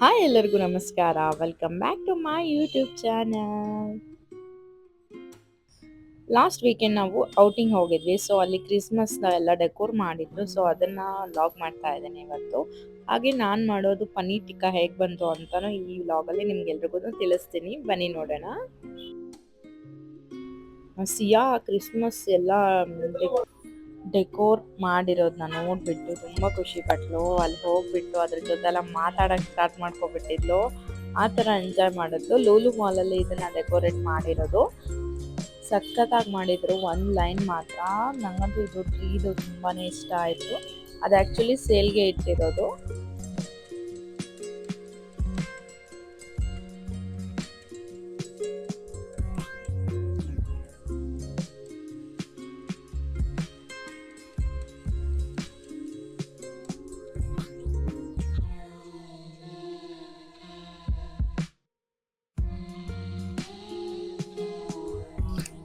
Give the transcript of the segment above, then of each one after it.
Hi ಎಲ್ಲರಿಗೂ ನಮಸ್ಕಾರ. Welcome back to my YouTube channel last weekend ನಾವು ಔಟಿಂಗ್ ಹೋಗಿದ್ವಿ. ಸೊ ಅಲ್ಲಿ ಕ್ರಿಸ್ಮಸ್ ಎಲ್ಲ ಡೆಕೋರ್ ಮಾಡಿದ್ರು. ಸೊ ಅದನ್ನ ಲಾಗ್ ಮಾಡ್ತಾ ಇದ್ದೇನೆ ಇವತ್ತು. ಹಾಗೆ ನಾನು ಮಾಡೋದು ಪನ್ನೀರ್ ಟಿಕ್ಕಾ ಹೇಗೆ ಬಂತು ಅಂತಾನು ಈ ವ್ಲಾಗಲ್ಲಿ ನಿಮ್ಗೆಲ್ರಿಗೂ ತಿಳಿಸ್ತೀನಿ. ಬನ್ನಿ ನೋಡೋಣ. ಸಿಯಾ ಕ್ರಿಸ್ಮಸ್ ಎಲ್ಲ ಡೆಕೋರ್ ಮಾಡಿರೋದನ್ನ ನೋಡ್ಬಿಟ್ಟು ತುಂಬ ಖುಷಿ ಪಟ್ಲು. ಅಲ್ಲಿ ಹೋಗ್ಬಿಟ್ಟು ಅದ್ರ ಜೊತೆ ಎಲ್ಲ ಮಾತಾಡಕ್ಕೆ ಸ್ಟಾರ್ಟ್ ಮಾಡ್ಕೊಬಿಟ್ಟಿದ್ಲು. ಆ ಥರ ಎಂಜಾಯ್ ಮಾಡಿದ್ಲು. ಲೂಲು ಮಾಲಲ್ಲಿ ಇದನ್ನ ಡೆಕೋರೇಟ್ ಮಾಡಿರೋದು. ಸಖತ್ತಾಗಿ ಮಾಡಿದ್ರು. ಒಂದು ಲೈನ್ ಮಾತ್ರ. ನಂಗಂತೂ ಇದು ಟ್ರೀದು ತುಂಬಾ ಇಷ್ಟ ಆಯಿತು. ಅದು ಆ್ಯಕ್ಚುಲಿ ಸೇಲ್ಗೆ ಇಟ್ಟಿರೋದು.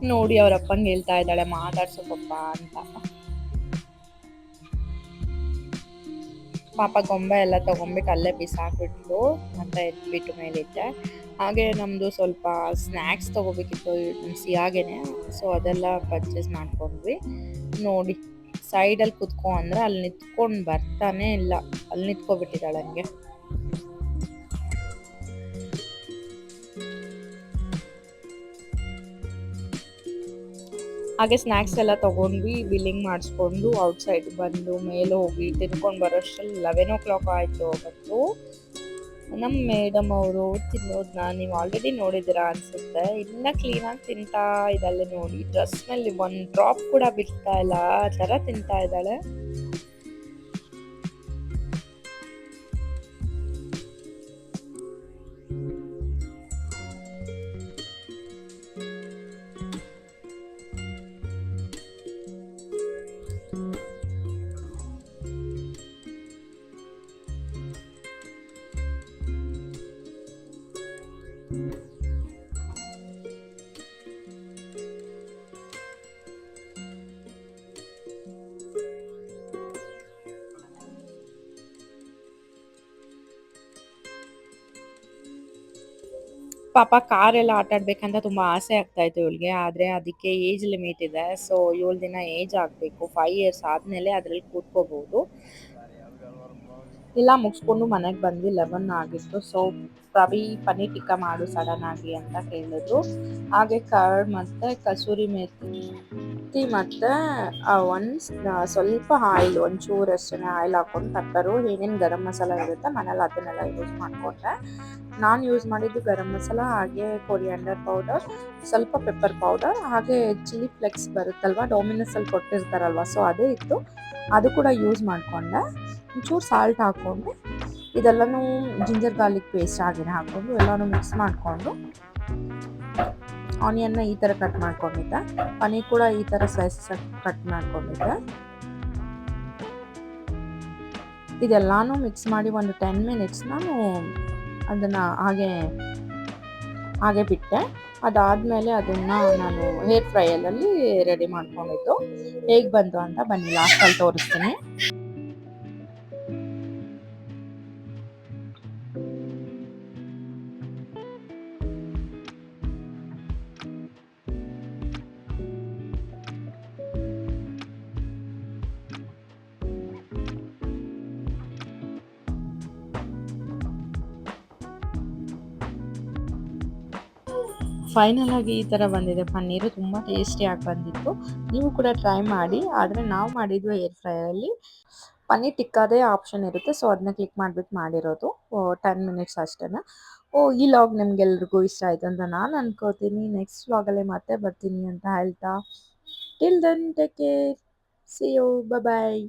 ನೋಡಿ ಅವ್ರ ಅಪ್ಪಂಗೆ ಹೇಳ್ತಾ ಇದ್ದಾಳೆ ಮಾತಾಡ್ಸೋ ಪಪ್ಪ ಅಂತ. ಪಾಪ ಗೊಂಬೆ ಎಲ್ಲ ತಗೊಂಬಿಟ್ಟು ಅಲ್ಲೇ ಬಿಸಾಕ್ಬಿಟ್ಲು, ಅಂತ ಎತ್ಬಿಟ್ಟು ಮೇಲಿದ್ದೆ. ಹಾಗೆ ನಮ್ಮದು ಸ್ವಲ್ಪ ಸ್ನ್ಯಾಕ್ಸ್ ತೊಗೋಬೇಕಿತ್ತು ನಮ್ಮ ಸಿಯಾಗೇನೆ. ಸೊ ಅದೆಲ್ಲ ಪರ್ಚೇಸ್ ಮಾಡ್ಕೊಂಡ್ವಿ. ನೋಡಿ ಸೈಡಲ್ಲಿ ಕುತ್ಕೊ ಅಂದ್ರೆ ಅಲ್ಲಿ ನಿಂತ್ಕೊಂಡು ಬರ್ತಾನೆ ಇಲ್ಲ. ಅಲ್ಲಿ ನಿಂತ್ಕೊಬಿಟ್ಟಿದ್ದಾಳೆ ಹಂಗೆ. ಹಾಗೆ ಸ್ನ್ಯಾಕ್ಸ್ ಎಲ್ಲ ತೊಗೊಂಡ್ವಿ ಬಿಲ್ಲಿಂಗ್ ಮಾಡಿಸ್ಕೊಂಡು ಔಟ್ಸೈಡ್ ಬಂದು ಮೇಲೆ ಹೋಗಿ ತಿನ್ಕೊಂಡು ಬರೋಷ್ಟರಲ್ಲಿ ಲೆವೆನ್ ಓ ಕ್ಲಾಕ್ ಆಯಿತು ನಮ್ಮ ಮೇಡಮ್ ಅವರು ತಿನ್ನೋದನ್ನ ನೀವು ಆಲ್ರೆಡಿ ನೋಡಿದ್ದೀರಾ ಅನ್ಸುತ್ತೆ. ಇನ್ನ ಕ್ಲೀನಾಗಿ ತಿಂತಾ ಇದ್ದಾಳೆ ನೋಡಿ. ಡ್ರೆಸ್ ಒಂದು ಡ್ರಾಪ್ ಕೂಡ ಬಿಡ್ತಾ ಇಲ್ಲ, ಆ ಥರ ತಿಂತಾ ಇದ್ದಾಳೆ. ಪಾಪ ಕಾರೆಲ್ಲ ಆಟ ಆಡ್ಬೇಕಂತ ತುಂಬಾ ಆಸೆ ಆಗ್ತಾ ಇತ್ತು ಇವಳಿಗೆ, ಆದ್ರೆ ಅದಕ್ಕೆ ಏಜ್ ಲಿಮಿಟ್ ಇದೆ. ಸೊ ಏಳು ದಿನ ಏಜ್ ಆಗಬೇಕು ಫೈವ್ ಇಯರ್ಸ್ ಆದ್ಮೇಲೆ ಅದ್ರಲ್ಲಿ ಕೂತ್ಕೋಬಹುದು ಎಲ್ಲ ಮುಗಿಸ್ಕೊಂಡು ಮನೆಗೆ ಬಂದು ಲೆವೆನ್ ಆಗಿತ್ತು. ಸೊ ರವಿ ಪನ್ನೀರ್ ಟಿಕ್ಕ ಮಾಡು ಸಡನ್ ಆಗಿ ಅಂತ ಕೇಳಿದ್ರು. ಹಾಗೆ ಕರ್ಡ್ ಮತ್ತೆ ಕಸೂರಿ ಮೇಥಿ ಮತ್ತೆ ಒಂದು ಸ್ವಲ್ಪ ಆಯಿಲ್, ಒಂಚೂರು ಅಷ್ಟೇ ಆಯಿಲ್ ಹಾಕೊಂಡು ತಕ್ಕರು ಏನೇನು ಗರಂ ಮಸಾಲ ಇರುತ್ತೆ ಮನೇಲಿ ಅದನ್ನೆಲ್ಲ ಯೂಸ್ ಮಾಡಿಕೊಂಡೆ. ನಾನು ಯೂಸ್ ಮಾಡಿದ್ದು ಗರಂ ಮಸಾಲ, ಹಾಗೆ ಕೊರಿಯಾಂಡರ್ ಪೌಡರ್ ಸ್ವಲ್ಪ ಪೆಪ್ಪರ್ ಪೌಡರ್ ಹಾಗೆ ಚಿಲ್ಲಿ ಫ್ಲೆಕ್ಸ್ ಬರುತ್ತಲ್ವ ಡೊಮಿನಸಲ್ಲಿ ಕೊಟ್ಟಿರ್ತಾರಲ್ವ ಸೊ ಅದೇ ಇತ್ತು. ಅದು ಕೂಡ ಯೂಸ್ ಮಾಡಿಕೊಂಡೆ. ಒಂಚೂರು ಸಾಲ್ಟ್ ಹಾಕ್ಕೊಂಡು ಇದೆಲ್ಲನೂ ಜಿಂಜರ್ ಗಾರ್ಲಿಕ್ ಪೇಸ್ಟ್ ಆಗಿನ ಹಾಕ್ಕೊಂಡು ಎಲ್ಲನೂ ಮಿಕ್ಸ್ ಮಾಡಿಕೊಂಡು ಆನಿಯನ್ನ ಈ ಥರ ಕಟ್ ಮಾಡ್ಕೊಂಡಿದ್ದೆ. ಪನೀರ್ ಕೂಡ ಈ ಥರ ಸ್ಲೈಸಸ್ ಕಟ್ ಮಾಡ್ಕೊಂಡಿದ್ದೆ. ಇದೆಲ್ಲಾನು ಮಿಕ್ಸ್ ಮಾಡಿ ಒಂದು ಟೆನ್ ಮಿನಿಟ್ಸ್ ನಾನು ಅದನ್ನು ಹಾಗೆ ಹಾಗೆ ಬಿಟ್ಟೆ. ಅದಾದಮೇಲೆ ಅದನ್ನು ನಾನು ಹೇರ್ ಫ್ರೈಯಲ್ಲಿ ರೆಡಿ ಮಾಡ್ಕೊಂಡಿದ್ದು. ಹೇಗೆ ಬಂತು ಅಂತ ಬನ್ನಿ ಲಾಸ್ಟಲ್ಲಿ ತೋರಿಸ್ತೀನಿ. ಫೈನಲ್ ಆಗಿ ಈ ಥರ ಬಂದಿದೆ. ಪನ್ನೀರು ತುಂಬ ಟೇಸ್ಟಿಯಾಗಿ ಬಂದಿತ್ತು. ನೀವು ಕೂಡ ಟ್ರೈ ಮಾಡಿ. ಆದರೆ ನಾವು ಮಾಡಿದ್ವಿ ಏರ್ ಫ್ರೈಯಲ್ಲಿ ಪನ್ನೀರ್ ಟಿಕ್ಕಾದೇ ಆಪ್ಷನ್ ಇರುತ್ತೆ. ಸೊ ಅದನ್ನ ಕ್ಲಿಕ್ ಮಾಡಿಬಿಟ್ಟು ಮಾಡಿರೋದು. ಟೆನ್ ಮಿನಿಟ್ಸ್ ಅಷ್ಟೇ ಓ, ಈ ಲಾಗ್ ನಿಮ್ಗೆಲ್ರಿಗೂ ಇಷ್ಟ ಆಯ್ತು ಅಂತ ನಾನು ಅನ್ಕೋತೀನಿ. ನೆಕ್ಸ್ಟ್ ವ್ಲಾಗಲ್ಲೇ ಮತ್ತೆ ಬರ್ತೀನಿ ಅಂತ ಹೇಳ್ತಾ. Till then take care see you bye